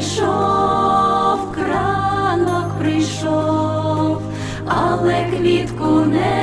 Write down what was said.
прийшов, кранок прийшов, але квітку не